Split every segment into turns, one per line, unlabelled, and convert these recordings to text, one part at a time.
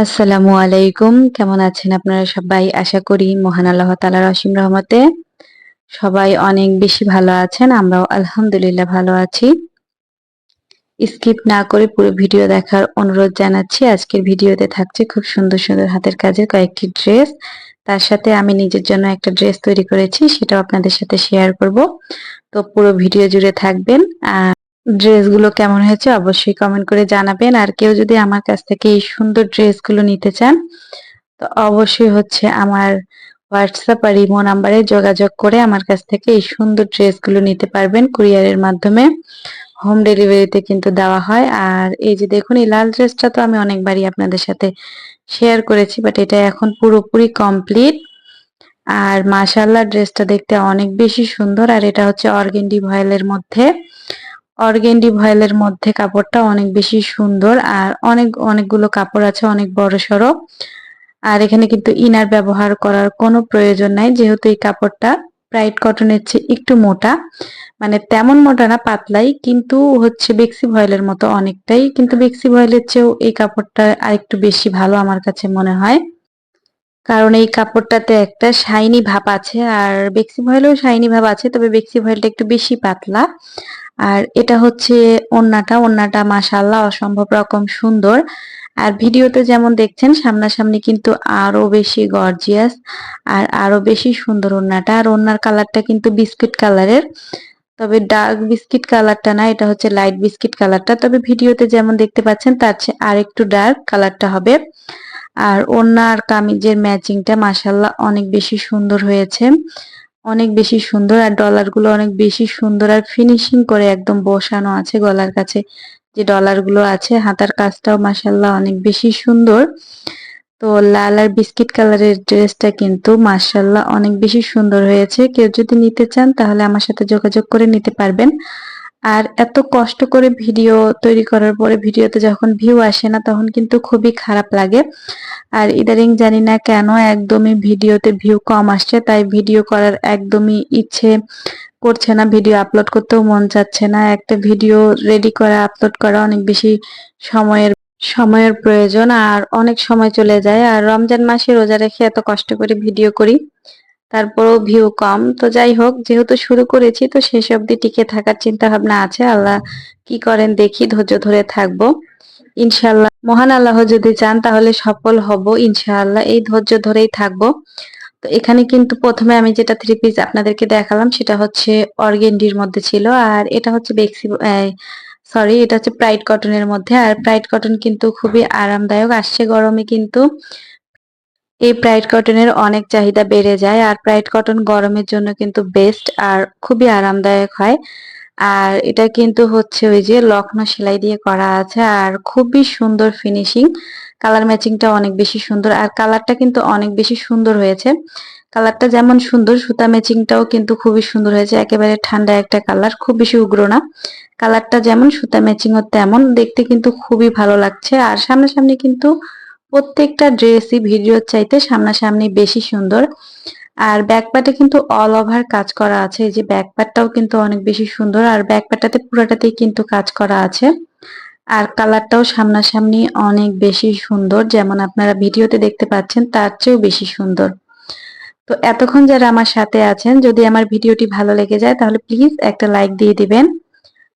আসসালামু আলাইকুম। কেমন আছেন আপনারা সবাই? আশা করি মহান আল্লাহ তালার অসীম রহমতে সবাই অনেক বেশি ভালো আছেন, আমরাও আলহামদুলিল্লাহ ভালো আছি। স্কিপ না করে পুরো ভিডিও দেখার অনুরোধ জানাচ্ছি, আজকের ভিডিওতে থাকছে খুব সুন্দর সুন্দর হাতের কাজের কয়েকটি ড্রেস। তার সাথে আমি নিজের জন্য একটা ড্রেস তৈরি করেছি, সেটাও আপনাদের সাথে শেয়ার করব। তো পুরো ভিডিও জুড়ে থাকবেন আর ড্রেসগুলো কেমন হয়েছে অবশ্যই কমেন্ট করে জানাবেন। আর কেউ যদি আমার কাছ থেকে এই সুন্দর ড্রেসগুলো নিতে চান, তো অবশ্যই হচ্ছে আমার হোয়াটসঅ্যাপ আর ইমো নাম্বারে যোগাযোগ করে আমার কাছ থেকে এই সুন্দর ড্রেসগুলো নিতে পারবেন কুরিয়ারের মাধ্যমে। হোম ডেলিভারিতে কিন্তু দেওয়া হয়। আর এই যে দেখুন, এই লাল ড্রেসটা তো আমি অনেকবারই আপনাদের সাথে শেয়ার করেছি বাট এটা এখন পুরোপুরি কমপ্লিট আর মাশাল্লাহ ড্রেসটা দেখতে অনেক বেশি সুন্দর। আর এটা হচ্ছে অর্গেন্ডি ভয়েলের মধ্যে। অর্গেন্ডি ভয়েলের মধ্যে কাপড়টা অনেক বেশি সুন্দর আর অনেক, অনেকগুলো কাপড় আছে, অনেক বড় সড়ো। আর এখানে কিন্তু ইনার ব্যবহার করার কোনো প্রয়োজন নাই, যেহেতু এই কাপড়টা ব্রাইট কটনের চেয়ে একটু মোটা। মানে তেমন মোটা না, পাতলাই, কিন্তু হচ্ছে বেক্সি ভয়েলের মতো অনেকটাই। কিন্তু বেক্সি ভয়েলের চেয়েও এই কাপড়টা আরেকটু বেশি ভালো আমার কাছে মনে হয়। কারণ এই কাপড়টাতে একটা শাইনি ভাব আছে, আর বেক্সি ভয়েলেও শাইনি ভাব আছে, তবে বেক্সি ভয়েলটা একটু বেশি পাতলা। আর এটা হচ্ছে ওন্নাটা ওন্নাটা মাসাল্লাহ অসম্ভব রকম সুন্দর। আর ভিডিওতে যেমন দেখছেন, সামনাসামনি কিন্তু আরও বেশি গর্জিয়াস আর আরও বেশি সুন্দর ওন্নাটা। আর ওন্নার কালারটা কিন্তু বিস্কিট কালারের, তবে ডার্ক বিস্কিট কালারটা না, এটা হচ্ছে লাইট বিস্কিট কালারটা। তবে ভিডিওতে যেমন দেখতে পাচ্ছেন, তার চেয়ে আর একটু ডার্ক কালারটা হবে। আর ওন্নার কামিজের ম্যাচিংটা মাসাল্লাহ অনেক বেশি সুন্দর হয়েছে। অনেক বেশি সুন্দর আর ডলারগুলো অনেক বেশি সুন্দর আর ফিনিশিং করে একদম বসানো আছে গলার কাছে। যে ডলারগুলো আছে, হাতার কাজটাও মাসাল্লাহ অনেক বেশি সুন্দর। তো লাল আর বিস্কিট কালারের ড্রেসটা কিন্তু মাসাল্লাহ অনেক বেশি সুন্দর হয়েছে। কেউ যদি নিতে চান তাহলে আমার সাথে যোগাযোগ করে নিতে পারবেন। আর এত কষ্ট করে ভিডিও তৈরি করার পরে ভিডিওতে যখন ভিউ আসে না, তখন কিন্তু খুবই খারাপ লাগে। আর ইদারিং জানি না কেন একদমই ভিডিওতে ভিউ কম আসছে, তাই ভিডিও করার একদমই ইচ্ছে করছে না। ভিডিও আপলোড করতেও মন চাচ্ছে না। একটা ভিডিও রেডি করা আপলোড করা অনেক বেশি সময়ের সময়ের প্রয়োজন। আর অনেক সময় চলে যায়। আর রমজান মাসে রোজা রেখে এত কষ্ট করে ভিডিও করি। তারপরেও ভিউ কম। তো যাই হোক, যেহেতু শুরু করেছি, তো শেষ অবধি টিকে থাকার চিন্তা ভাবনা আছে। আল্লাহ কি করেন দেখি, ধৈর্য ধরে থাকব। ইনশাল্লাহ মহান আল্লাহ যদি চান, তাহলে সফল হব। ইনশাআল্লাহ, এই ধৈর্য ধরেই থাকব। তো এখানে কিন্তু প্রথমে আমি যেটা থ্রি পিস আপনাদেরকে দেখালাম, সেটা হচ্ছে অর্গেন্ডির মধ্যে ছিল, আর এটা হচ্ছে বেক্সি সরি এটা হচ্ছে প্রাইড কটনের মধ্যে। আর প্রাইড কটন কিন্তু খুবই আরামদায়ক, আসছে গরমে কিন্তু এই প্রাইড কটনের অনেক চাহিদা বেড়ে যায় আর প্রাইড কটন গরমের জন্য কিন্তু বেস্ট আর খুবই আরামদায়ক হয়। আর এটা কিন্তু হচ্ছে ওই যে লক্ষ্ণ সেলাই দিয়ে করা আছে আর খুবই সুন্দর ফিনিশিং কালার ম্যাচিংটা অনেক বেশি সুন্দর আর কালারটা কিন্তু অনেক বেশি সুন্দর হয়েছে। কালারটা যেমন সুন্দর, সুতা ম্যাচিংটাও কিন্তু খুবই সুন্দর হয়েছে। একেবারে ঠান্ডা একটা কালার খুব বেশি উগ্র না। কালারটা যেমন, সুতা ম্যাচিংও তেমন। দেখতে কিন্তু খুবই ভালো লাগছে। আর সামনাসামনি কিন্তু প্রত্যেকটা ড্রেসই ভিডিওর চাইতে সামনাসামনি বেশি সুন্দর। আর ব্যাকপাটে কিন্তু অল ওভার কাজ করা আছে। এই যে ব্যাকপাটটাও কিন্তু অনেক বেশি সুন্দর। আর ব্যাকপাটটাতে পুরোটাতেই কিন্তু কাজ করা আছে। আর কালারটাও সামনাসামনি অনেক বেশি সুন্দর। যেমন আপনারা ভিডিওতে দেখতে পাচ্ছেন, তার চেয়েও বেশি সুন্দর। তো এতক্ষণ যারা আমার সাথে আছেন, যদি আমার ভিডিওটি ভালো লেগে যায়, তাহলে প্লিজ একটা লাইক দিয়ে দিবেন।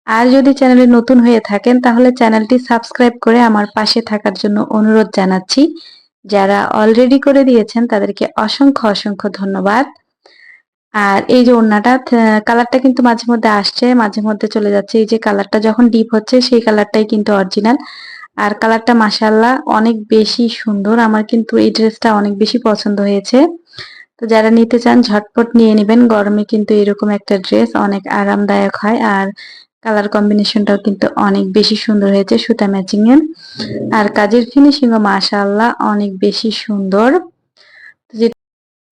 আর যদি চ্যানেলে নতুন হয়ে থাকেন, তাহলে চ্যানেলটি সাবস্ক্রাইব করে আমার পাশে থাকার জন্য অনুরোধ জানাচ্ছি। যারা অলরেডি করে দিয়েছেন, তাদেরকে অসংখ্য অসংখ্য ধন্যবাদ। আর এই যে ওড়নাটা কালারটা কিন্তু মাঝে মধ্যে আসছে, মাঝে মধ্যে চলে যাচ্ছে। এই যে কালারটা যখন ডিপ হচ্ছে, সেই কালারটাই কিন্তু অরিজিনাল আর কালারটা মাসাল্লাহ অনেক বেশি সুন্দর। আমার কিন্তু এই ড্রেসটা অনেক বেশি পছন্দ হয়েছে। তো যারা নিতে চান, ঝটপট নিয়ে নেবেন। গরমে কিন্তু এরকম একটা ড্রেস অনেক আরামদায়ক হয়। আর কালার কম্বিনেশনটাও কিন্তু অনেক বেশি সুন্দর হয়েছে, সুতা ম্যাচিং এর। আর কাজের ফিনিশিংও মাশাআল্লাহ অনেক বেশি সুন্দর।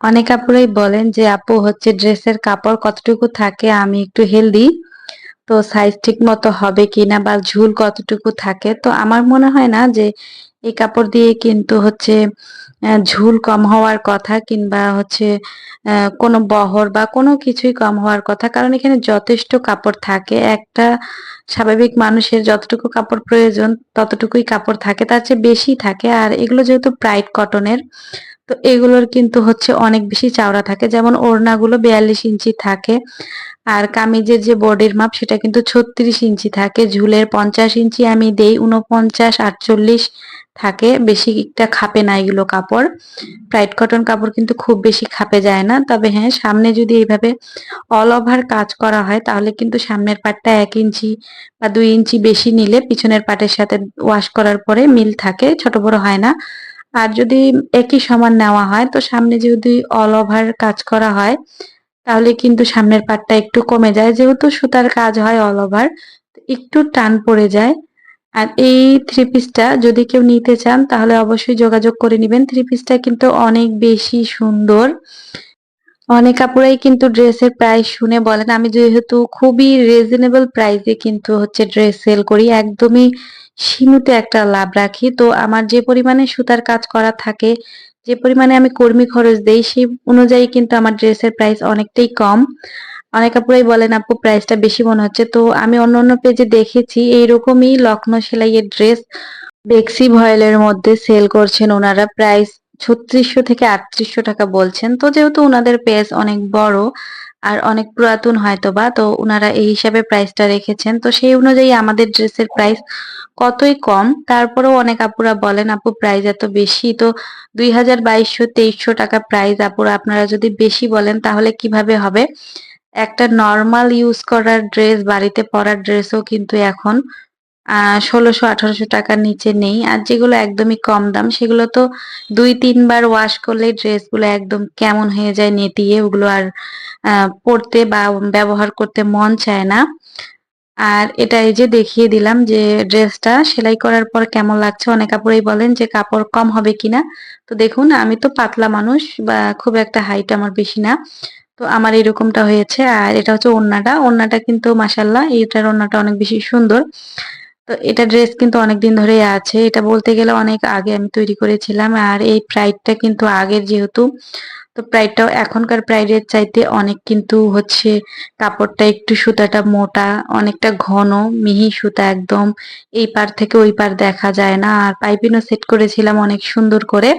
অনেক আপুরাই বলেন যে, আপু, হচ্ছে ড্রেসের কাপড় কতটুকু থাকে? আমি একটু হেলদি তো সাইজ ঠিক মতো হবে কিনা বা ঝুল কতটুকু থাকে, তো আমার মনে হয় না যে এই কাপড় দিয়ে কিন্তু হচ্ছে ঝুল কম হওয়ার কথা কিংবা হচ্ছে কোনো বহর বা কোনো কিছুই কম হওয়ার কথা। কারণ এখানে যথেষ্ট কাপড় থাকে, একটা স্বাভাবিক মানুষের যতটুকু কাপড় প্রয়োজন ততটুকুই কাপড় থাকে, তার চেয়ে বেশি থাকে। আর এগুলো যেহেতু প্রাইড কটনের তো এগুলোর কিন্তু হচ্ছে অনেক বেশি চওড়া থাকে। যেমন ওড়নাগুলো বিয়াল্লিশ ইঞ্চি থাকে আর কামিজের যে বডির মাপ সেটা কিন্তু ছত্রিশ ইঞ্চি থাকে। ঝুলের পঞ্চাশ ইঞ্চি আমি দেই উনপঞ্চাশ আটচল্লিশ থাকে। বেশি একটা খাপে না এগুলো কাপড়। প্রাইড কটন কাপড় কিন্তু খুব বেশি খাপে যায় না। তবে হ্যাঁ সামনে যদি এইভাবে অল ওভার কাজ করা হয় তাহলে কিন্তু সামনের পাটটা এক ইঞ্চি বা দুই ইঞ্চি বেশি নিলে পিছনের পাটের সাথে ওয়াশ করার পরে মিল থাকে। ছোট বড় হয় না। আর যদি একই সমান নেওয়া হয়, তো সামনে যদি অল ওভার কাজ করা হয়, তাহলে কিন্তু সামনের পাটটা একটু কমে যায়। যেহেতু সুতার কাজ হয় অল ওভার একটু টান পড়ে যায়। আর এই থ্রি পিসটা যদি কেউ নিতে চান, তাহলে অবশ্যই যোগাযোগ করে নেবেন। থ্রি পিসটা কিন্তু অনেক বেশি সুন্দর। অনেক আপুরাই কিন্তু ড্রেসের প্রাইস শুনে বলেন। আমি যেহেতু খুবই রিজনেবল প্রাইসে কিন্তু হচ্ছে ড্রেস সেল করি, একদমই সীমিত একটা লাভ রাখি। তো আমার যে পরিমাণে সুতার কাজ করা থাকে, যে পরিমাণে আমি কর্মী খরচ দেই, সেই অনুযায়ী কিন্তু আমার ড্রেসের প্রাইস অনেকটাই কম। অনেক আপুরাই বলেন, আপু প্রাইসটা বেশি মনে হচ্ছে। তো আমি অন্য অন্য পেজে দেখেছি, এইরকমই লক্ষ্ণৌ সেলাইয়ের ড্রেস বেক্সি ভয়েলের মধ্যে সেল করছেন ওনারা প্রাইস ছত্রিশশো থেকে আটত্রিশশো টাকা বলছেন। তো যেহেতু ওনাদের পেজ অনেক বড় আর অনেক পুরাতন হয়তো বা তো ওনারা এই হিসাবে প্রাইসটা রেখেছেন। তো সেই অনুযায়ী আমাদের ড্রেসের প্রাইস কতই কম, তারপরেও অনেক আপুরা বলেন, আপু প্রাইস এত বেশি, তো দুই হাজার বাইশশো, তেইশশো টাকা প্রাইস আপুরা, আপনারা যদি বেশি বলেন, তাহলে কীভাবে হবে? একটা নর্মাল ইউজ করার ড্রেস বাড়িতে পরার ড্রেসও কিন্তু এখন ষোলোশো, আঠারোশো টাকার নিচে নেই। আর যেগুলো একদমই কম দাম, সেগুলো তো দুই, তিনবার ওয়াশ করলে ড্রেসগুলো একদম কেমন হয়ে যায় নেতিয়ে, ওগুলো আর পরতে বা ব্যবহার করতে মন চায় না। আর এটা এই যে দেখিয়ে দিলাম যে ড্রেসটা সেলাই করার পর কেমন লাগছে। অনেক কাপড়েই বলেন যে কাপড় কম হবে কিনা। তো দেখুন, আমি তো পাতলা মানুষ বা খুব একটা হাইট আমার বেশি না। তো আমার এরকমটা হয়েছে। আর এটা হচ্ছে ওড়নাটা। ওড়নাটা কিন্তু মাসাল্লাহ এইটার ওড়নাটা অনেক বেশি সুন্দর। তো এটা ড্রেস কিন্তু অনেকদিন ধরে আছে। এটা বলতে গেলে অনেক আগে আমি তৈরি করেছিলাম আর এই প্রাইডটা কিন্তু আগের যেহেতু, তো প্রাইডটাও এখনকার প্রাইডের চাইতে অনেক কিন্তু হচ্ছে কাপড়টা একটু সুতাটা মোটা, অনেকটা ঘন, মিহি সুতা একদম। এই পার থেকে ওই পার দেখা যায় না আর পাইপিনও সেট করেছিলাম অনেক সুন্দর করে।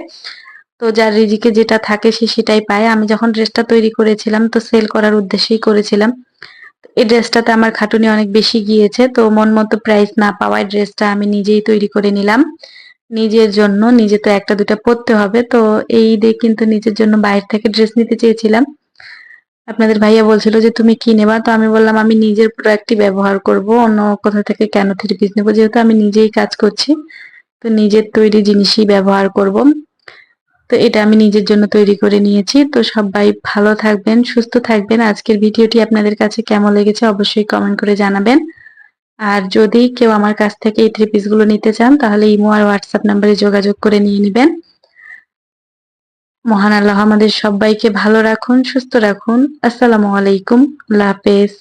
তো যার রিজিকে যেটা থাকে সে সেটাই পায়। আমি যখন ড্রেসটা তৈরি করেছিলাম তো সেল করার উদ্দেশ্যেই করেছিলাম। এই ড্রেসটাতে আমার খাটুনি অনেক বেশি গিয়েছে, তো মন মতো প্রাইস না পাওয়ায় ড্রেসটা আমি নিজেই তৈরি করে নিলাম। নিজের জন্য, নিজে তো একটা দুটা পরতে হবে, তো এই ঈদে কিন্তু নিজের জন্য বাইরে থেকে ড্রেস নিতে চেয়েছিলাম। আপনাদের ভাইয়া বলছিল যে, তুমি কি নেবা? তো আমি বললাম, আমি নিজের প্রোডাক্টই ব্যবহার করব, অন্য কোথা থেকে কেন থ্রি পিস নেব? যেহেতু আমি নিজেই কাজ করছি, তো নিজের তৈরি জিনিসই ব্যবহার করব। তো এটা আমি নিজের জন্য তৈরি করে নিয়েছি। তো সবাই ভালো থাকবেন, সুস্থ থাকবেন। আজকের ভিডিওটি আপনাদের কাছে কেমন লেগেছে অবশ্যই কমেন্ট করে জানাবেন। আর যদি কেউ আমার কাছ থেকে এই থ্রি পিসগুলো নিতে চান, তাহলে ইমো আর হোয়াটসঅ্যাপ নাম্বারে যোগাযোগ করে নিয়ে নেবেন। মহান আল্লাহ আমাদের সবাইকে ভালো রাখুন, সুস্থ রাখুন। আসসালামু আলাইকুম। আল্লাহ হাফেজ।